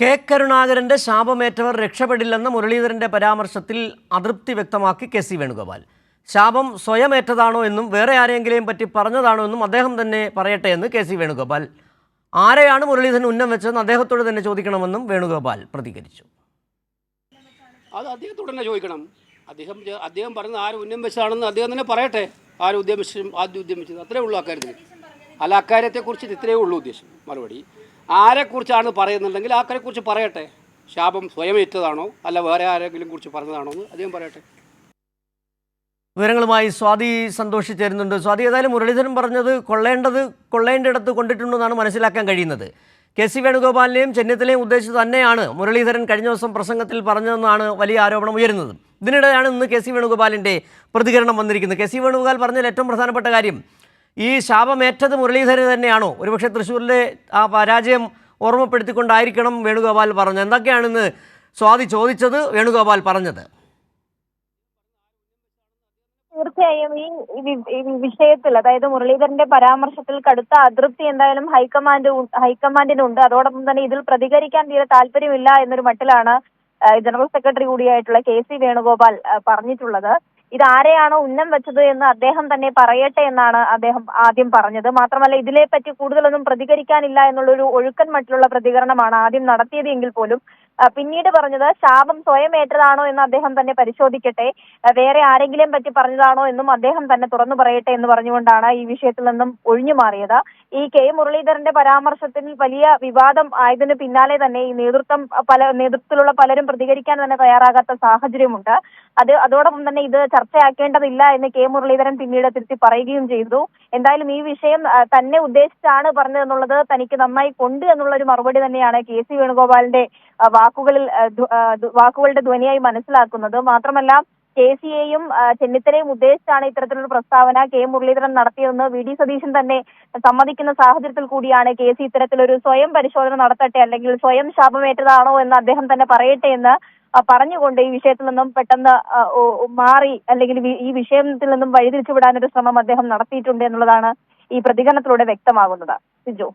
K കരുണാകരന്റെ ശാപമേറ്റവർ രക്ഷപ്പെടില്ലെന്ന മുരളീധരന്റെ പരാമർശത്തിൽ അതൃപ്തി വ്യക്തമാക്കി കെ സി വേണുഗോപാൽ. ശാപം സ്വയമേറ്റതാണോ എന്നും വേറെ ആരെങ്കിലും പറ്റി പറഞ്ഞതാണോ എന്നും അദ്ദേഹം തന്നെ പറയട്ടെ എന്ന് കെ സി വേണുഗോപാൽ. ആരെയാണ് മുരളീധരൻ ഉന്നം വെച്ചതെന്ന് അദ്ദേഹത്തോട് തന്നെ ചോദിക്കണമെന്നും വേണുഗോപാൽ പ്രതികരിച്ചു. അത് അദ്ദേഹത്തോട് തന്നെ ചോദിക്കണം. അദ്ദേഹം അദ്ദേഹം പറഞ്ഞത് ആര് ഉന്നം വെച്ചതാണെന്ന് അദ്ദേഹം തന്നെ പറയട്ടെ. ആര് ഉദ്യമിച്ചു ആദ്യം ഉദ്യമിച്ചത്. അത്രേ ഉള്ളൂ അക്കാര്യത്തിൽ അല്ല അക്കാര്യത്തെക്കുറിച്ച് ഇത്രയേ ഉള്ളൂ ഉദ്ദേശം മറുപടി. ആരെക്കുറിച്ചാണ് പറയുന്നുണ്ടെങ്കിൽ ആക്കാരെക്കുറിച്ച് പറയട്ടെ. ശാപം സ്വയം ഏറ്റതാണോ അല്ല വേറെ ആരെങ്കിലും കുറിച്ച് പറഞ്ഞതാണോ എന്ന് അദ്ദേഹം പറയട്ടെ. വിവരങ്ങളുമായി സ്വാതി സന്തോഷി ചേരുന്നുണ്ട്. സ്വാതി ഏതായാലും മുരളീധരൻ പറഞ്ഞത് കൊള്ളേണ്ടത് കൊള്ളേണ്ടിടത്ത് കൊണ്ടിട്ടുണ്ടെന്നാണ് മനസ്സിലാക്കാൻ കഴിയുന്നത്. കെ സി വേണുഗോപാലിനെയും ചെന്നിത്തലയും ഉദ്ദേശിച്ച് തന്നെയാണ് മുരളീധരൻ കഴിഞ്ഞ ദിവസം പ്രസംഗത്തിൽ പറഞ്ഞതെന്നാണ് വലിയ ആരോപണം ഉയരുന്നത്. ഇതിനിടെയാണ് ഇന്ന് കെ സി വേണുഗോപാലിന്റെ പ്രതികരണം വന്നിരിക്കുന്നത്. കെ സി വേണുഗോപാൽ പറഞ്ഞതിൽ ഏറ്റവും പ്രധാനപ്പെട്ട കാര്യം ഈ ശാപമേറ്റത് മുരളീധരൻ തന്നെയാണോ? ഒരുപക്ഷെ തൃശ്ശൂരിലെ ആ പരാജയം ഓർമ്മപ്പെടുത്തിക്കൊണ്ടായിരിക്കണം വേണുഗോപാൽ പറഞ്ഞത്. എന്തൊക്കെയാണെന്ന് സ്വാതി ചോദിച്ചത് വേണുഗോപാൽ പറഞ്ഞത്? തീർച്ചയായും ഈ വിഷയത്തിൽ അതായത് മുരളീധരന്റെ പരാമർശത്തിൽ കടുത്ത അതൃപ്തി എന്തായാലും ഹൈക്കമാൻഡ് ഹൈക്കമാൻഡിനുണ്ട്. അതോടൊപ്പം തന്നെ ഇതിൽ പ്രതികരിക്കാൻ തീരെ താല്പര്യമില്ല എന്നൊരു മട്ടിലാണ് ജനറൽ സെക്രട്ടറി കൂടിയായിട്ടുള്ള കെ സി വേണുഗോപാൽ പറഞ്ഞിട്ടുള്ളത്. ഇത് ആരെയാണോ ഉന്നം വെച്ചത് എന്ന് അദ്ദേഹം തന്നെ പറയട്ടെ എന്നാണ് അദ്ദേഹം ആദ്യം പറഞ്ഞത്. മാത്രമല്ല ഇതിനെ പറ്റി കൂടുതലൊന്നും പ്രതികരിക്കാനില്ല എന്നുള്ളൊരു ഒഴുക്കൻ മട്ടിലുള്ള പ്രതികരണമാണ് ആദ്യം നടത്തിയത് എങ്കിൽ പോലും പിന്നീട് പറഞ്ഞത് ശാപം സ്വയം ഏറ്റതാണോ എന്ന് അദ്ദേഹം തന്നെ പരിശോധിക്കട്ടെ. വേറെ ആരെങ്കിലും പറ്റി പറഞ്ഞതാണോ എന്നും അദ്ദേഹം തന്നെ തുറന്നു പറയട്ടെ എന്ന് പറഞ്ഞുകൊണ്ടാണ് ഈ വിഷയത്തിൽ നിന്നും ഒഴിഞ്ഞു മാറിയത്. ഈ കെ മുരളീധരന്റെ പരാമർശത്തിൽ വലിയ വിവാദം ആയതിനു പിന്നാലെ തന്നെ ഈ നേതൃത്വം പല നേതൃത്വത്തിലുള്ള പലരും പ്രതികരിക്കാൻ തന്നെ തയ്യാറാകാത്ത സാഹചര്യമുണ്ട്. അത് അതോടൊപ്പം തന്നെ ഇത് ചർച്ചയാക്കേണ്ടതില്ല എന്ന് കെ മുരളീധരൻ പിന്നീട് തിരുത്തി പറയുകയും ചെയ്തു. എന്തായാലും ഈ വിഷയം തന്നെ ഉദ്ദേശിച്ചാണ് പറഞ്ഞതെന്നുള്ളത് തനിക്ക് നന്നായി കൊണ്ട് എന്നുള്ള ഒരു മറുപടി തന്നെയാണ് കെ സി വേണുഗോപാലിന്റെ ആ, വാക്കുകളിൽ വാക്കുകളുടെ ധ്വനിയായി മനസ്സിലാക്കുന്നത്. മാത്രമല്ല കെ സിയെയും ചെന്നിത്തലയും ഉദ്ദേശിച്ചാണ് ഇത്തരത്തിലൊരു പ്രസ്താവന കെ മുരളീധരൻ നടത്തിയതെന്ന് വി ഡി സതീശൻ തന്നെ സമ്മതിക്കുന്ന സാഹചര്യത്തിൽ കൂടിയാണ് കെ സി ഇത്തരത്തിലൊരു സ്വയം പരിശോധന നടത്തട്ടെ അല്ലെങ്കിൽ സ്വയം ശാപമേറ്റതാണോ എന്ന് അദ്ദേഹം തന്നെ പറയട്ടെ എന്ന് പറഞ്ഞുകൊണ്ട് ഈ വിഷയത്തിൽ നിന്നും പെട്ടെന്ന് മാറി അല്ലെങ്കിൽ ഈ വിഷയത്തിൽ നിന്നും വഴിതിരിച്ചുവിടാനൊരു ശ്രമം അദ്ദേഹം നടത്തിയിട്ടുണ്ട് എന്നുള്ളതാണ് ഈ പ്രതികരണത്തിലൂടെ വ്യക്തമാകുന്നത്. സിജു.